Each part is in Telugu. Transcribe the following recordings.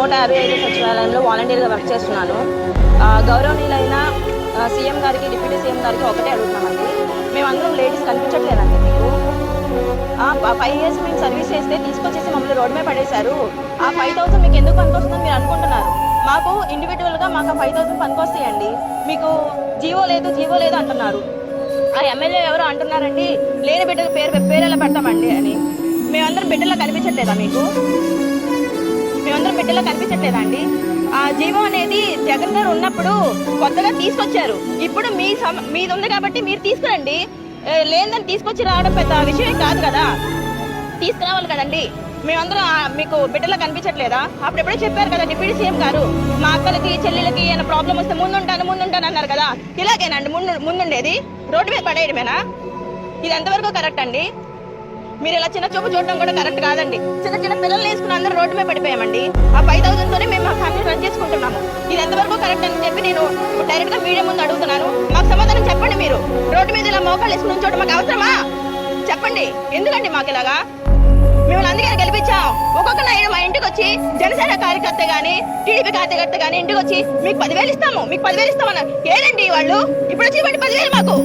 నూట యాభై ఐదు సచివాలయంలో వాలంటీర్గా వర్క్ చేస్తున్నాను. గౌరవనీయులైన సీఎం గారికి డిప్యూటీ సీఎం గారికి ఒకటే అడుగుతున్నామండి మేమందరం లేడీస్ కనిపించట్లేదండి మీకు. ఫైవ్ ఇయర్స్ మేము సర్వీస్ చేస్తే తీసుకొచ్చేసి మమ్మల్ని రోడ్ మీద పడేశారు. ఆ ఫైవ్ థౌసండ్ మీకు ఎందుకు పనికొస్తుందని మీరు అనుకుంటున్నారు? మాకు ఇండివిజువల్గా మాకు ఆ ఫైవ్ థౌసండ్ పనికొస్తాయండి. మీకు జీవో లేదు జీవో లేదు అంటున్నారు. ఆ ఎమ్మెల్యే ఎవరో అంటున్నారండి లేని బిడ్డకు పేరు పేరు ఎలా పెడతామండి అని. మేమందరం బిడ్డలా కనిపించట్లేదా మీకు? మధ్యలో కనిపించట్లేదా అండి? ఆ జీవో అనేది జగన్ గారు ఉన్నప్పుడు కొత్తగా తీసుకొచ్చారు. ఇప్పుడు మీ సమ మీది ఉంది కాబట్టి మీరు తీసుకురండి. లేదని తీసుకొచ్చి రావడం పెద్ద విషయం కాదు కదా. తీసుకురావాలి కదండి. మేమందరం మీకు బిడ్డలా కనిపించట్లేదా? అప్పుడెప్పుడే చెప్పారు కదా డిప్యూటీ సీఎం గారు మా అక్కలకి చెల్లెలకి ఏమైనా ప్రాబ్లం వస్తే ముందుంటాను ముందుంటాను అన్నారు కదా. ఇలాగేనండి ముందు ముందుండేది. రోడ్డు మీద పడేయడమేనా? ఇది ఎంతవరకు కరెక్ట్ అండి? మీరు ఇలా చిన్న చూపు చూడడం కూడా కరెక్ట్ కాదండి. చిన్న చిన్న పిల్లల్ని వేసుకుని అందరూ రోడ్డు మీద పడిపోయామండి. ఆ ఫైవ్ థౌసండ్ తోనే మేము మా ఫ్యామిలీ రన్ చేసుకుంటున్నాము. ఇది ఎంతవరకు కరెక్ట్ అని చెప్పి నేను డైరెక్ట్గా మీడియా ముందు అడుగుతున్నాను. మాకు సమాధానం చెప్పండి మీరు. రోడ్డు మీద ఇలా మోకాలు వేసుకుని ఉంచోవడం మాకు అవసరమా? చెప్పండి. ఎందుకండి మాకు ఇలాగా? మిమ్మల్ని అందుకని గెలిపించాం. ఒక్కొక్క నాయుడు మా ఇంటికి వచ్చి జనసేన కార్యకర్త గానీ టీడీపీ కార్యకర్త గానీ ఇంటికి వచ్చి మీకు పదివేలు ఇస్తాము. మీకు పదివేలు ఇస్తామన్నారు. ఏదండి వాళ్ళు? ఇప్పుడు వచ్చి ఇవ్వండి పదివేలు మాకు.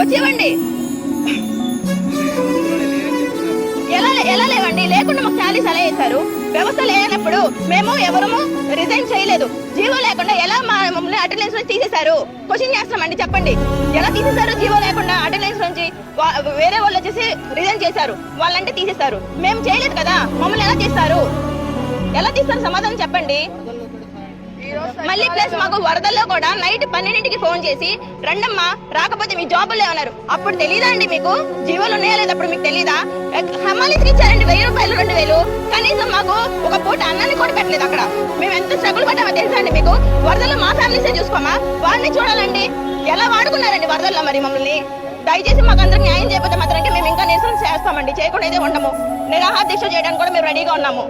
వచ్చి ఇవ్వండి. ఎలా లేకుండా మాకు శాలరీస్ ఎలా వేశారు వ్యవస్థ లేనప్పుడు మేము ఎవరము రిజైన్ చేయలేదు. జీవో లేకుండా ఎలా మా మమ్మల్ని అటెండెన్స్ నుంచి తీసేశారు? క్వశ్చన్ చేస్తామండి చెప్పండి. ఎలా తీసేశారు జీవో లేకుండా అటెండెన్స్ నుంచి వా- వేరే వాళ్ళు వచ్చేసి రిజైన్ చేశారు. వాళ్ళంటే తీసేశారు మేము చేయలేదు కదా. మమ్మల్ని ఎలా తీస్తారు? ఎలా తీస్తారు సమాధానం చెప్పండి. మళ్ళీ ప్లస్ మాకు వరదల్లో కూడా నైట్ పన్నెండింటికి ఫోన్ చేసి రండమ్మా రాకపోతే మీ జాబులే ఉన్నారు అప్పుడు తెలీదా అండి మీకు? జీవోలు ఉన్నాయా లేదా అప్పుడు మీకు తెలీదా? హమాలీస్కి ఇచ్చారండి వెయ్యి రూపాయలు రెండు వేలు. కనీసం మాకు ఒక పూట అన్నాన్ని కూడా పెట్టలేదు అక్కడ. మేము ఎంత స్ట్రగుల్ పడ్డామో తెలుసా అండి మీకు? వరదల్లో మా ఫ్యామిలీసే చూసుకోమా? వారిని చూడాలండి. ఎలా వాడుకున్నారండి వరదల్లో మరి మమ్మల్ని? దయచేసి మాకు అందరికి న్యాయం చేయకపోతే మాత్రం మేము ఇంకా నిరసన చేస్తామండి. చేయకుండా అయితే ఉండము. నిరాహార దీక్ష చేయడానికి కూడా మేము రెడీగా ఉన్నాము.